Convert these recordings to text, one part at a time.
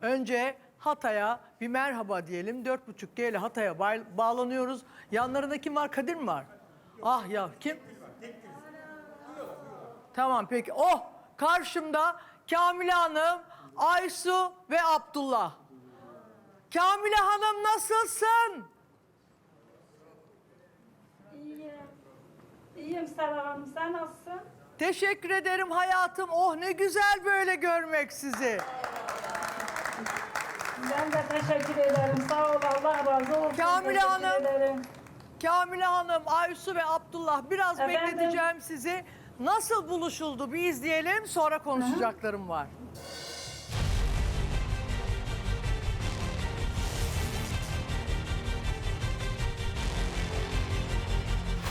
Önce Hatay'a bir merhaba diyelim. 4.5G ile Hatay'a bağlanıyoruz. Yanlarında kim var? Kadir mi var? Ah ya kim? Tamam peki. Oh karşımda Kamile Hanım, Aysu ve Abdullah. Kamile Hanım nasılsın? İyiyim. İyiyim Serap Hanım. Sen nasılsın? Teşekkür ederim hayatım. Oh ne güzel böyle görmek sizi. Ben de teşekkür ederim. Sağ ol. Allah razı olsun. Kamile Teşekkür Hanım. ederim. Kamile Hanım, Aysu ve Abdullah biraz Efendim? bekleteceğim sizi. Nasıl buluşuldu bir izleyelim sonra konuşacaklarım var.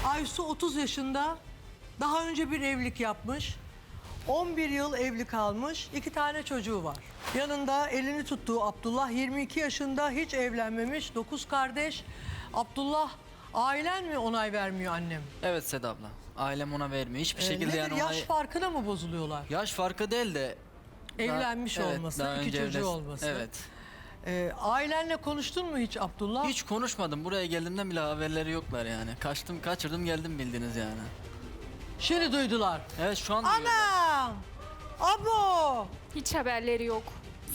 Aysu 30 yaşında. Daha önce bir evlilik yapmış. 11 yıl evli kalmış. iki tane çocuğu var. Yanında elini tuttuğu Abdullah 22 yaşında hiç evlenmemiş. 9 kardeş. Abdullah ailen mi onay vermiyor annem? Evet Seda abla. Ailem ona vermiyor. Hiçbir Ee, şekilde nedir, yani yaş onay... farkına mı bozuluyorlar? Yaş farkı değil de... Evlenmiş olması, daha iki önce çocuğu evlen- olması. Evet. Ee, ailenle konuştun mu hiç Abdullah? Hiç konuşmadım. Buraya geldiğimden bile haberleri yoklar yani. Kaçtım, kaçırdım geldim bildiniz yani. Şimdi duydular. Evet şu an duyuyorum. Anam! Abo! Hiç haberleri yok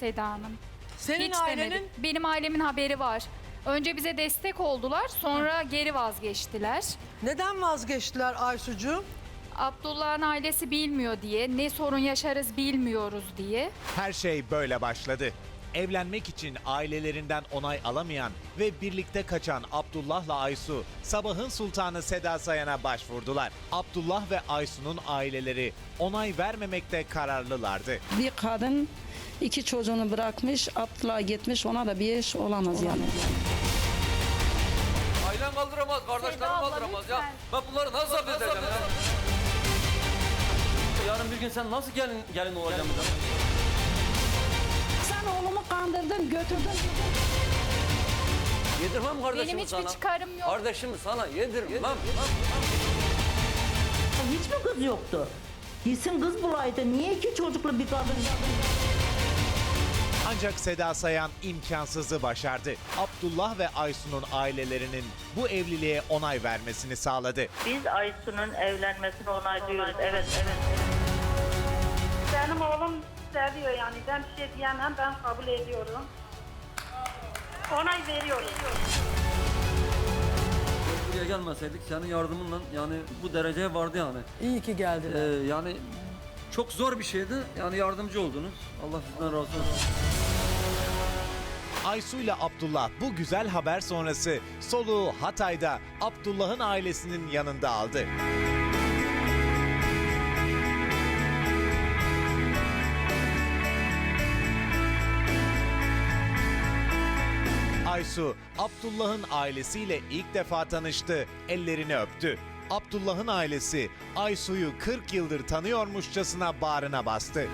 Seda Hanım. Senin Hiç ailenin demedim. Benim ailemin haberi var. Önce bize destek oldular, sonra geri vazgeçtiler. neden vazgeçtiler Aysucuğum? Abdullah'ın ailesi bilmiyor diye, ne sorun yaşarız bilmiyoruz diye. Her şey böyle başladı. Evlenmek için ailelerinden onay alamayan ve birlikte kaçan Abdullah'la Aysu sabahın sultanı Seda Sayan'a başvurdular. Abdullah ve Aysu'nun aileleri onay vermemekte kararlılardı. Bir kadın iki çocuğunu bırakmış, Abdullah gitmiş, ona da bir eş olamaz yani. Ailem kaldıramaz, kardeşlerim kaldıramaz ya. Ben bunları nasıl affedeceğim ya? Yarın bir gün sen nasıl gelin gelin olacaksın? Sen oğlumu kandırdın, götürdün. Yedirmem kardeşimi Benim hiçbir sana. çıkarım yok. Kardeşimi sana yedirmem. Hiç mi kız yoktu? Gitsin kız bulaydı. Niye iki çocuklu bir kadın? Ancak Seda Sayan imkansızı başardı. Abdullah ve Aysu'nun ailelerinin bu evliliğe onay vermesini sağladı. Biz Aysu'nun evlenmesini onaylıyoruz. Evet, evet. Benim oğlum seviyor yani. Ben bir şey diyemem. Ben kabul ediyorum. Onay veriyorum. Buraya gelmeseydik senin yardımınla yani bu dereceye vardı yani. İyi ki geldiler. Ee, yani çok zor bir şeydi. Yani yardımcı oldunuz. Allah sizden razı olsun. Aysu ile Abdullah bu güzel haber sonrası soluğu Hatay'da Abdullah'ın ailesinin yanında aldı. Aysu, Abdullah'ın ailesiyle ilk defa tanıştı, ellerini öptü. Abdullah'ın ailesi Aysu'yu 40 yıldır tanıyormuşçasına bağrına bastı.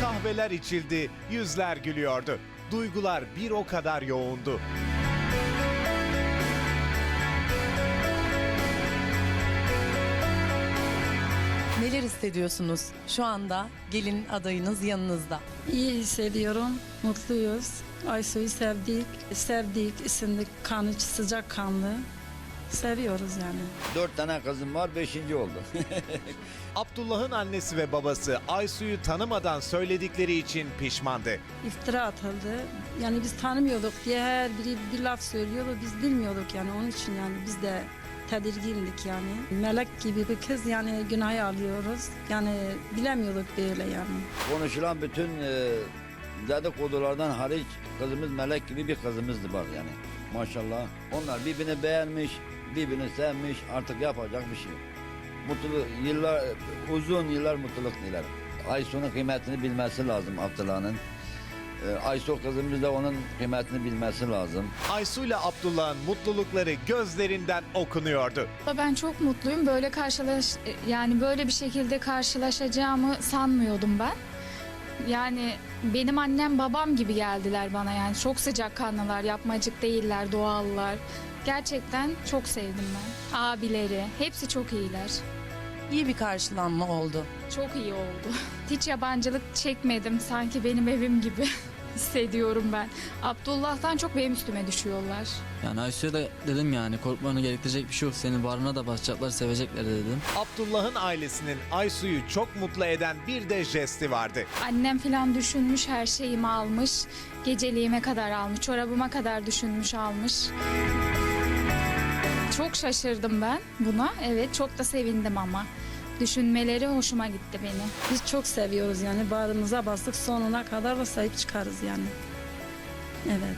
Kahveler içildi, yüzler gülüyordu. Duygular bir o kadar yoğundu. Neler hissediyorsunuz şu anda gelin adayınız yanınızda? İyi hissediyorum, mutluyuz. Aysu'yu sevdik, sevdik, isimli kanı, sıcak kanlı. Seviyoruz yani. Dört tane kızım var, beşinci oldu. Abdullah'ın annesi ve babası Aysu'yu tanımadan söyledikleri için pişmandı. İftira atıldı. Yani biz tanımıyorduk diye her biri bir laf söylüyordu. Biz bilmiyorduk yani onun için yani biz de tedirgindik yani. Melek gibi bir kız yani günahı alıyoruz. Yani bilemiyorduk böyle yani. Konuşulan bütün e, dedikodulardan hariç kızımız melek gibi bir kızımızdı bak yani. Maşallah. Onlar birbirini beğenmiş, birbirini sevmiş. Artık yapacak bir şey yok. Mutlu yıllar, uzun yıllar mutluluk dilerim. Aysu'nun kıymetini bilmesi lazım Abdullah'ın. E, Aysu kızımız da onun kıymetini bilmesi lazım. Aysu ile Abdullah'ın mutlulukları gözlerinden okunuyordu. Ben çok mutluyum. Böyle karşılaş yani böyle bir şekilde karşılaşacağımı sanmıyordum ben. Yani benim annem babam gibi geldiler bana yani çok sıcakkanlılar, yapmacık değiller, doğallar. Gerçekten çok sevdim ben. Abileri hepsi çok iyiler. İyi bir karşılanma oldu. Çok iyi oldu. Hiç yabancılık çekmedim. Sanki benim evim gibi hissediyorum ben. Abdullah'tan çok benim üstüme düşüyorlar. Yani Aysu'ya da dedim yani korkmanı gerektirecek bir şey yok. Seni barına da basacaklar, sevecekler dedim. Abdullah'ın ailesinin Aysu'yu çok mutlu eden bir de jesti vardı. Annem falan düşünmüş, her şeyimi almış. Geceliğime kadar almış, çorabıma kadar düşünmüş almış. Çok şaşırdım ben buna. Evet, çok da sevindim ama. Düşünmeleri hoşuma gitti beni. Biz çok seviyoruz yani bağrımıza bastık sonuna kadar da sahip çıkarız yani. Evet.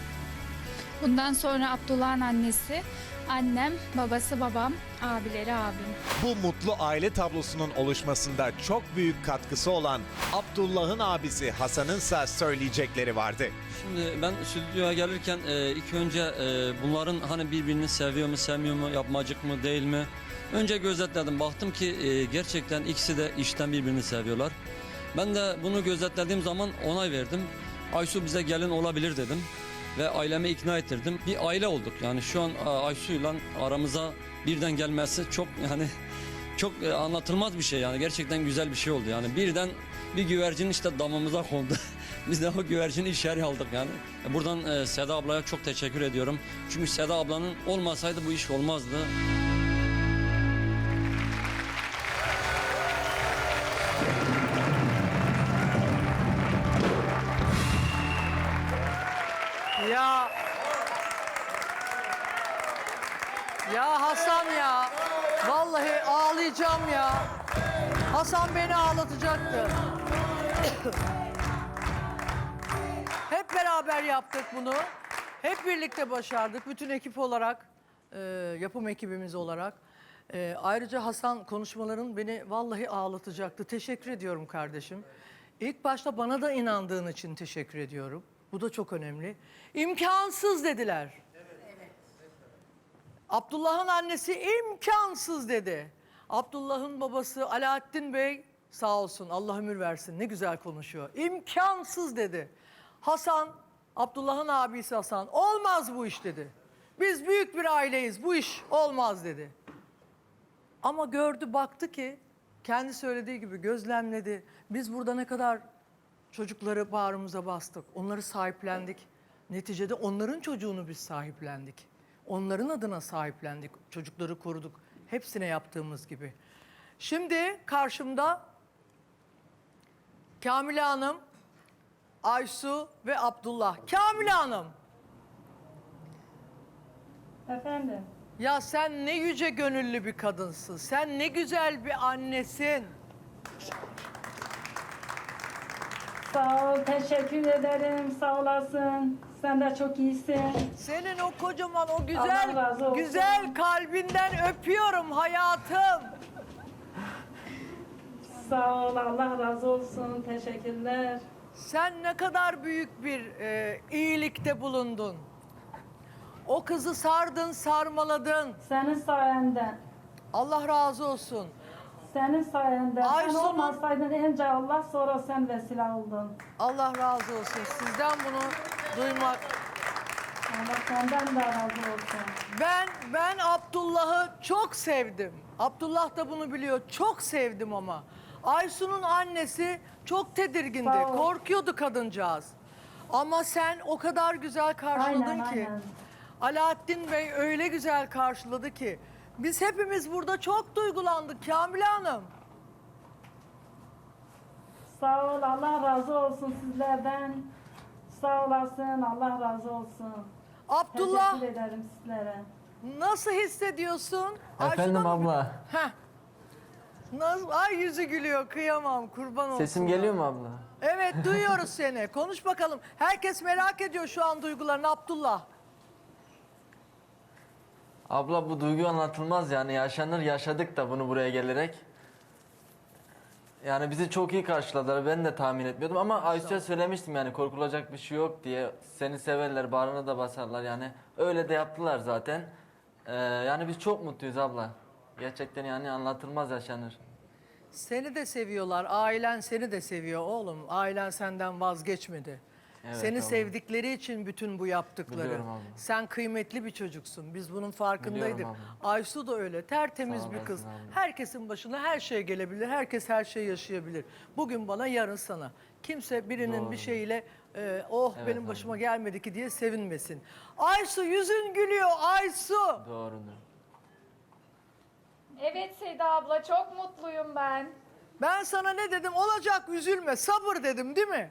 Bundan sonra Abdullah'ın annesi, annem, babası babam, abileri abim. Bu mutlu aile tablosunun oluşmasında çok büyük katkısı olan Abdullah'ın abisi Hasan'ın ise söyleyecekleri vardı. Şimdi ben stüdyoya gelirken e, ilk önce e, bunların hani birbirini seviyor mu sevmiyor mu yapmacık mı değil mi? Önce gözetledim baktım ki e, gerçekten ikisi de işten birbirini seviyorlar. Ben de bunu gözetlediğim zaman onay verdim. Aysu bize gelin olabilir dedim ve ailemi ikna ettirdim. Bir aile olduk yani şu an e, Aysu'yla aramıza birden gelmesi çok yani çok e, anlatılmaz bir şey yani gerçekten güzel bir şey oldu yani birden bir güvercin işte damımıza kondu. Biz de o güvercini içeri aldık yani. E, Buradan Seda ablaya çok teşekkür ediyorum. Çünkü Seda ablanın olmasaydı bu iş olmazdı. Ya Ya Hasan ya. Vallahi ağlayacağım ya. Hasan beni ağlatacaktı. Hep beraber yaptık bunu. Hep birlikte başardık. Bütün ekip olarak, e, yapım ekibimiz olarak. E, ayrıca Hasan konuşmaların beni vallahi ağlatacaktı. Teşekkür ediyorum kardeşim. İlk başta bana da inandığın için teşekkür ediyorum. Bu da çok önemli. İmkansız dediler. Abdullah'ın annesi imkansız dedi. Abdullah'ın babası Alaaddin Bey sağ olsun Allah ömür versin ne güzel konuşuyor. İmkansız dedi. Hasan, Abdullah'ın abisi Hasan olmaz bu iş dedi. Biz büyük bir aileyiz bu iş olmaz dedi. Ama gördü baktı ki kendi söylediği gibi gözlemledi. Biz burada ne kadar çocukları bağrımıza bastık. Onları sahiplendik. Neticede onların çocuğunu biz sahiplendik. Onların adına sahiplendik. Çocukları koruduk. Hepsine yaptığımız gibi. Şimdi karşımda Kamile Hanım, Aysu ve Abdullah. Kamile Hanım. Efendim. Ya sen ne yüce gönüllü bir kadınsın. Sen ne güzel bir annesin. Sağ ol, teşekkür ederim. Sağ olasın. Sen de çok iyisin. Senin o kocaman o güzel Allah razı olsun. güzel kalbinden öpüyorum hayatım. Sağ ol, Allah razı olsun. Teşekkürler. Sen ne kadar büyük bir e, iyilikte bulundun. O kızı sardın, sarmaladın. Senin sayende. Allah razı olsun. Senin sayende. Aysun'un- Sen olmasaydın önce Allah sonra sen vesile oldun. Allah razı olsun. Sizden bunu duymak. Allah senden de razı olsun. Ben ben Abdullah'ı çok sevdim. Abdullah da bunu biliyor. Çok sevdim ama. Aysu'nun annesi çok tedirgindi. Sağ ol. Korkuyordu kadıncağız. Ama sen o kadar güzel karşıladın Aynen, ki. aynen. Alaaddin Bey öyle güzel karşıladı ki. Biz hepimiz burada çok duygulandık Kamile Hanım. Sağ ol, Allah razı olsun sizlerden. Sağ olasın, Allah razı olsun. Abdullah Teşekkür ederim sizlere. nasıl hissediyorsun? Efendim Hanım- abla. Heh. Nasıl? Ay yüzü gülüyor kıyamam kurban olsun. Sesim geliyor mu abla? Evet duyuyoruz seni. Konuş bakalım. Herkes merak ediyor şu an duygularını Abdullah. Abla bu duygu anlatılmaz yani yaşanır yaşadık da bunu buraya gelerek. Yani bizi çok iyi karşıladılar. Ben de tahmin etmiyordum ama Aysu'ya söylemiştim yani korkulacak bir şey yok diye. Seni severler, bağrına da basarlar yani. Öyle de yaptılar zaten. Ee, yani biz çok mutluyuz abla. Gerçekten yani anlatılmaz yaşanır. Seni de seviyorlar. Ailen seni de seviyor oğlum. Ailen senden vazgeçmedi. Evet Seni abla. sevdikleri için bütün bu yaptıkları. Sen kıymetli bir çocuksun. Biz bunun farkındaydık. Aysu da öyle. Tertemiz bir kız. Herkesin başına her şey gelebilir. Herkes her şeyi yaşayabilir. Bugün bana, yarın sana. Kimse birinin Doğru. bir şeyiyle e, oh Evet benim başıma gelmedi ki diye sevinmesin. Aysu yüzün gülüyor Aysu. Doğrudur. Evet Seda abla çok mutluyum ben. Ben sana ne dedim? Olacak üzülme sabır dedim değil mi?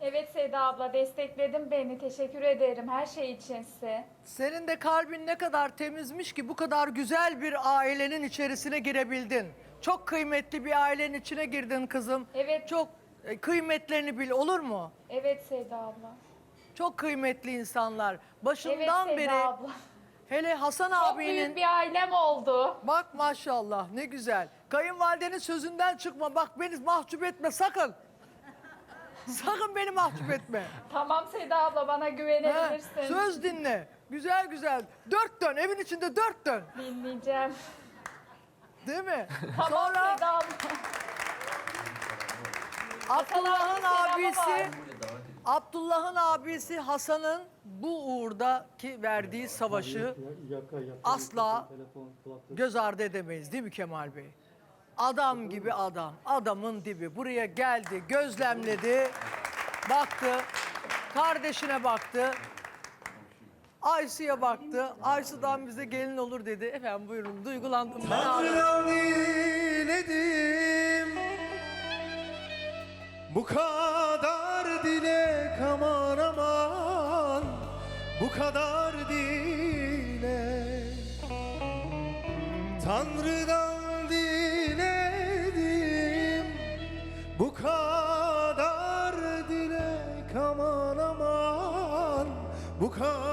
Evet Seda abla destekledin beni. Teşekkür ederim her şey için size. Senin de kalbin ne kadar temizmiş ki bu kadar güzel bir ailenin içerisine girebildin. Çok kıymetli bir ailenin içine girdin kızım. Evet. Çok e, kıymetlerini bil olur mu? Evet Seda abla. Çok kıymetli insanlar. Evet Başından Seda beri abla. hele Hasan Çok abinin büyük bir ailem oldu. bak maşallah ne güzel. Kayınvalidenin sözünden çıkma. Bak beni mahcup etme sakın. Sakın beni mahcup etme. Tamam Seda abla bana Ha, güvenebilirsin. söz dinle. Güzel güzel. Dört dön. Evin içinde dört dön. Dinleyeceğim. Değil mi? Tamam Sonra Seda abla. Abdullah'ın abisi var. Abdullah'ın abisi Hasan'ın bu uğurdaki verdiği savaşı asla göz ardı edemeyiz değil mi Kemal Bey? Adam gibi adam, adamın dibi. Buraya geldi, gözlemledi, baktı, kardeşine baktı, Aysu'ya baktı. Aysu'dan bize gelin olur dedi. Efendim buyurun, duygulandım ben. Tanrı'dan diledim Bu kadar dilek aman aman Bu kadar dilek Tanrı'dan Bu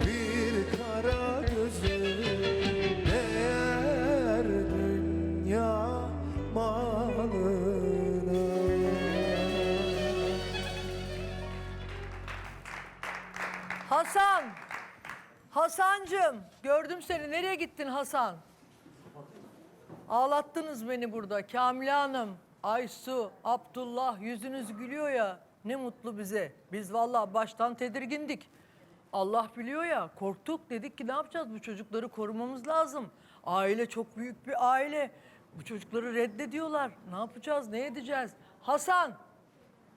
bir kara gözü Değer dünya malına Hasan Hasancım gördüm seni nereye gittin Hasan? Ağlattınız beni burada Kamile Hanım, Aysu, Abdullah yüzünüz gülüyor ya ne mutlu bize. Biz vallahi baştan tedirgindik. Allah biliyor ya korktuk dedik ki ne yapacağız bu çocukları korumamız lazım. Aile çok büyük bir aile. Bu çocukları reddediyorlar. Ne yapacağız ne edeceğiz? Hasan,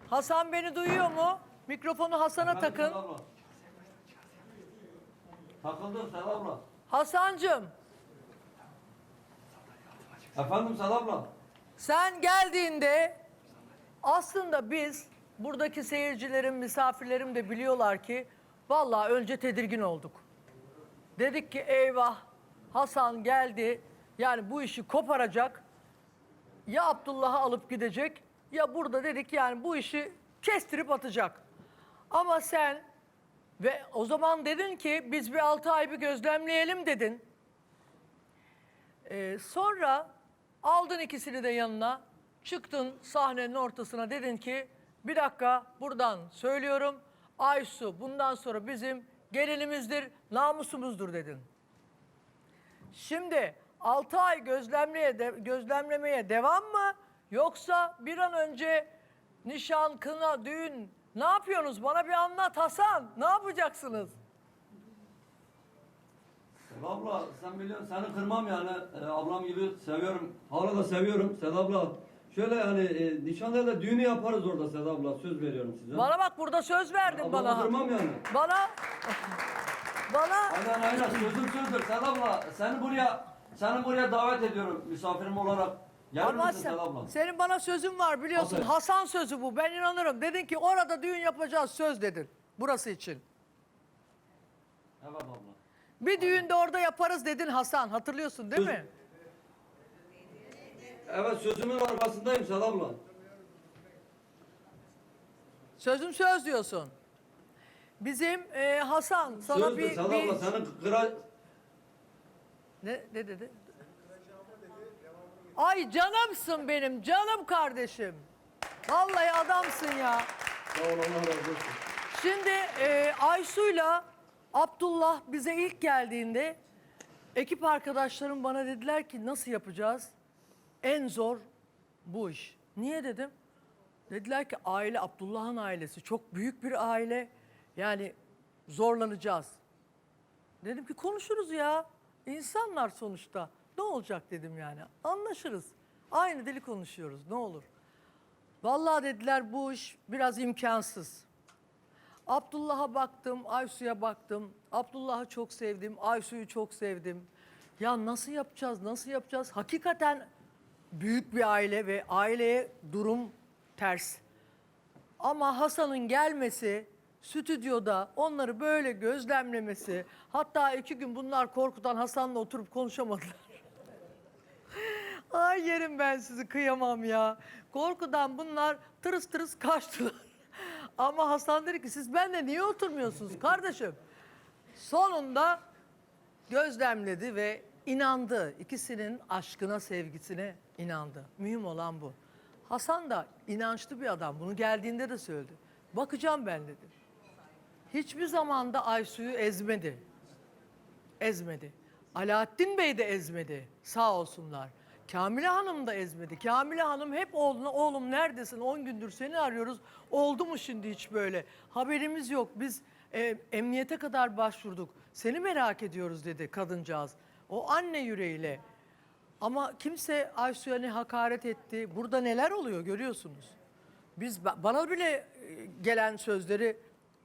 Hasan beni duyuyor mu? Mikrofonu Hasan'a takın. Takıldım Seda abla. Hasancığım Efendim Seda abla. sen geldiğinde aslında biz buradaki seyircilerim, misafirlerim de biliyorlar ki vallahi önce tedirgin olduk. Dedik ki eyvah Hasan geldi yani bu işi koparacak ya Abdullah'ı alıp gidecek ya burada dedik yani bu işi kestirip atacak. Ama sen ve o zaman dedin ki biz bir altı ay bir gözlemleyelim dedin. Ee, sonra aldın ikisini de yanına, çıktın sahnenin ortasına dedin ki bir dakika buradan söylüyorum Aysu bundan sonra bizim gelinimizdir, namusumuzdur dedin. Şimdi 6 ay gözlemleye de- gözlemlemeye devam mı yoksa bir an önce nişan, kına, düğün ne yapıyorsunuz? Bana bir anlat Hasan. Ne yapacaksınız? Seda abla sen biliyorsun seni kırmam yani. Ee, ablam gibi seviyorum. Hala da seviyorum Seda abla. Şöyle yani e, nişanlarla düğünü yaparız orada Seda abla. Söz veriyorum size. Bana bak burada söz verdin Ablamı bana. kırmam yani. Bana bana Aynen aynen sözüm sözdür Seda abla. Seni buraya seni buraya davet ediyorum misafirim olarak. Gelir ama misin sen, Seda abla? senin bana sözün var biliyorsun. Tabii. Hasan sözü bu. Ben inanırım. Dedin ki orada düğün yapacağız söz dedin. Burası için. Evet abla. Bir düğün de orada yaparız dedin Hasan. Hatırlıyorsun değil mi? Evet sözümün arkasındayım Seda abla. Sözüm söz diyorsun. Bizim e, Hasan sana Sözdür bir, Seda bir... abla seni kıra... Ne, ne dedi? Ay canımsın benim, canım kardeşim. Vallahi adamsın ya. Sağ ol Allah razı olsun. Şimdi e, Aysu'yla Abdullah bize ilk geldiğinde ekip arkadaşlarım bana dediler ki nasıl yapacağız? En zor bu iş. Niye dedim? Dediler ki aile Abdullah'ın ailesi çok büyük bir aile. Yani zorlanacağız. Dedim ki konuşuruz ya. İnsanlar sonuçta. Ne olacak dedim yani. Anlaşırız. Aynı dili konuşuyoruz. Ne olur. Vallahi dediler bu iş biraz imkansız. Abdullah'a baktım, Aysu'ya baktım. Abdullah'ı çok sevdim, Aysu'yu çok sevdim. Ya nasıl yapacağız, nasıl yapacağız? Hakikaten büyük bir aile ve aileye durum ters. Ama Hasan'ın gelmesi, stüdyoda onları böyle gözlemlemesi, hatta iki gün bunlar korkudan Hasan'la oturup konuşamadılar. Ay yerim ben sizi kıyamam ya. Korkudan bunlar tırıs tırıs kaçtılar. Ama Hasan dedi ki siz benimle niye oturmuyorsunuz kardeşim? Sonunda gözlemledi ve inandı. İkisinin aşkına, sevgisine inandı. Mühim olan bu. Hasan da inançlı bir adam. Bunu geldiğinde de söyledi. Bakacağım ben dedi. Hiçbir zamanda Aysu'yu ezmedi. Ezmedi. Alaaddin Bey de ezmedi. Sağ olsunlar. Kamile Hanım da ezmedi. Kamile Hanım hep oğluna oğlum neredesin 10 gündür seni arıyoruz. Oldu mu şimdi hiç böyle? Haberimiz yok. Biz e, emniyete kadar başvurduk. Seni merak ediyoruz dedi kadıncağız. O anne yüreğiyle. Ama kimse Aysu'ya ne hakaret etti. Burada neler oluyor görüyorsunuz. Biz bana bile e, gelen sözleri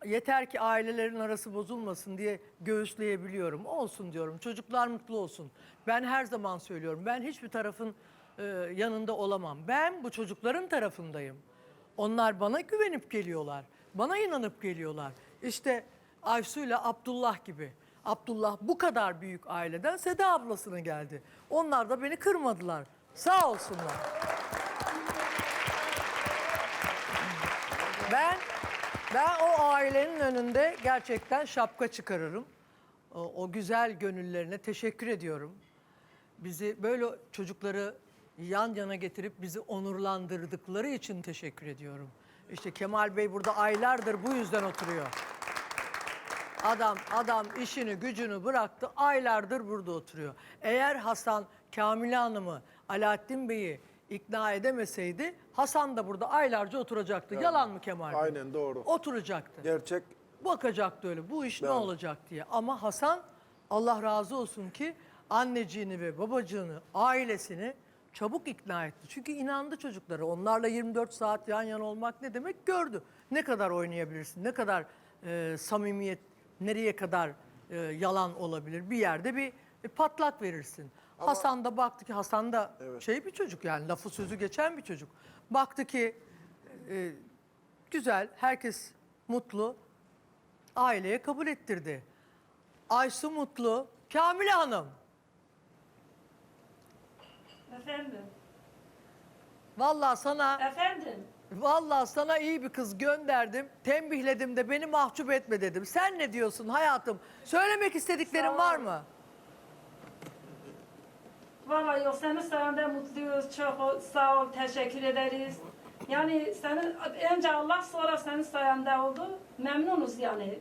yeter ki ailelerin arası bozulmasın diye göğüsleyebiliyorum. Olsun diyorum. Çocuklar mutlu olsun. Ben her zaman söylüyorum. Ben hiçbir tarafın e, yanında olamam. Ben bu çocukların tarafındayım. Onlar bana güvenip geliyorlar. Bana inanıp geliyorlar. İşte Aysu ile Abdullah gibi. Abdullah bu kadar büyük aileden Seda ablasına geldi. Onlar da beni kırmadılar. Sağ olsunlar. Ben ben o ailenin önünde gerçekten şapka çıkarırım. O, o güzel gönüllerine teşekkür ediyorum. Bizi böyle çocukları yan yana getirip bizi onurlandırdıkları için teşekkür ediyorum. İşte Kemal Bey burada aylardır bu yüzden oturuyor. Adam adam işini gücünü bıraktı. Aylardır burada oturuyor. Eğer Hasan Kamile Hanım'ı Alaaddin Bey'i ikna edemeseydi Hasan da burada aylarca oturacaktı. Yalan mı Kemal Bey? Aynen doğru. Oturacaktı. Gerçek Bakacaktı öyle bu iş ne Ben- olacak diye. Ama Hasan Allah razı olsun ki anneciğini ve babacığını, ailesini çabuk ikna etti. Çünkü inandı çocuklara. Onlarla 24 saat yan yana olmak ne demek gördü. Ne kadar oynayabilirsin, ne kadar e, samimiyet, nereye kadar e, yalan olabilir. Bir yerde bir e, patlak verirsin. Hasan da baktı ki Hasan da şey bir çocuk yani lafı sözü geçen bir çocuk. Baktı ki e, güzel, herkes mutlu aileye kabul ettirdi. Aysu Mutlu, Kamile Hanım. Efendim. Vallahi sana Efendim. Vallahi sana iyi bir kız gönderdim. Tembihledim de beni mahcup etme dedim. Sen ne diyorsun hayatım? Söylemek istediklerin var mı? Vallahi yok senin sayende mutluyuz. Çok sağ ol. Teşekkür ederiz. Yani senin önce Allah sonra senin sayende oldu. Memnunuz yani.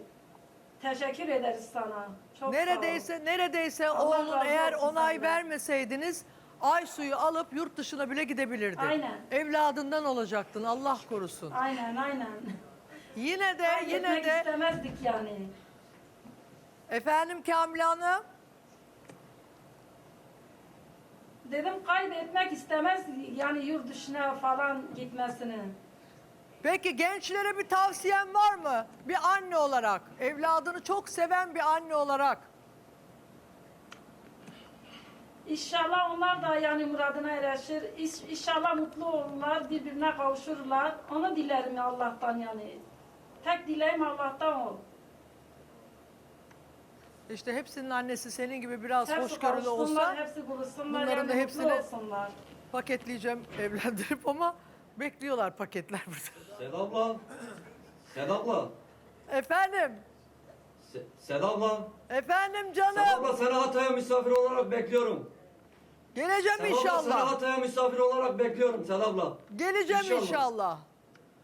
Teşekkür ederiz sana. Çok Neredeyse neredeyse Allah oğlun razı eğer olsun onay senden. vermeseydiniz Aysu'yu alıp yurt dışına bile gidebilirdi. Aynen. Evladından olacaktın Allah korusun. Aynen aynen. Yine de yine Kaybetmek de istemezdik yani. efendim Kamile Hanım Dedim kaybetmek istemez yani yurt dışına falan gitmesini. Peki gençlere bir tavsiyen var mı? Bir anne olarak, evladını çok seven bir anne olarak. İnşallah onlar da yani muradına erişir. İş- İnşallah mutlu olurlar, birbirine kavuşurlar. Onu dilerim Allah'tan yani. Tek dileğim Allah'tan o. İşte hepsinin annesi senin gibi biraz Hepsi hoşgörülü kavuşsunlar, olsa hepsi buluşsunlar, bunların yani da mutlu hepsini- olsunlar. paketleyeceğim, evlendirip ama bekliyorlar paketler burada. Seda abla. Seda abla. Efendim, Seda abla. canım. seni Hatay'a misafir olarak bekliyorum. Geleceğim inşallah. Hatay'a misafir olarak bekliyorum Seda abla. Geleceğim İnşallah. inşallah.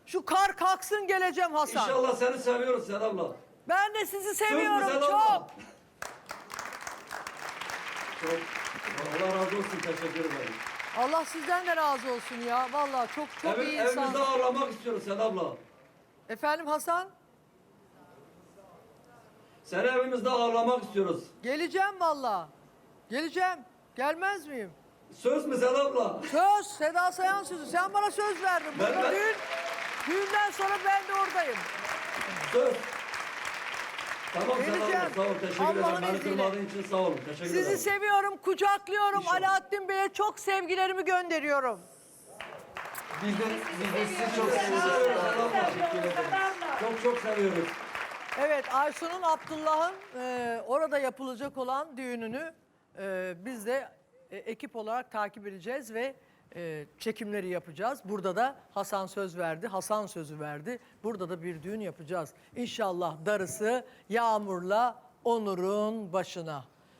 Şu kar kalksın geleceğim Hasan. seni seviyoruz Seda abla. Ben de sizi seviyorum Seda çok. abla? Çok. Allah razı olsun teşekkür ederim. Allah sizden de razı olsun ya. Vallahi çok çok iyi insan. ağırlamak istiyoruz Seda abla. Efendim Hasan? Seni evimizde ağırlamak istiyoruz. Geleceğim valla. Geleceğim. Gelmez miyim? Söz mü Seda abla? Söz, Seda Sayan sözü. Sen bana söz verdin. Ben Burada de- düğün, düğünden sonra ben de oradayım. Söz. Tamam Geleceğim. abla sağ ol teşekkür Allah'ın ederim. Beni izniyle. kırmadığın için sağ olun. Teşekkür Sizi ederim. seviyorum, kucaklıyorum. İnşallah. Alaaddin Bey'e çok sevgilerimi gönderiyorum. Biz de, biz de sizi çok Seviyoruz. Çok çok seviyoruz. Evet, Aysun'un Abdullah'ın e, orada yapılacak olan düğününü e, biz de e, ekip olarak takip edeceğiz ve e, çekimleri yapacağız. Burada da Hasan söz verdi, Hasan sözü verdi. Burada da bir düğün yapacağız. İnşallah darısı Yağmur'la Onur'un başına.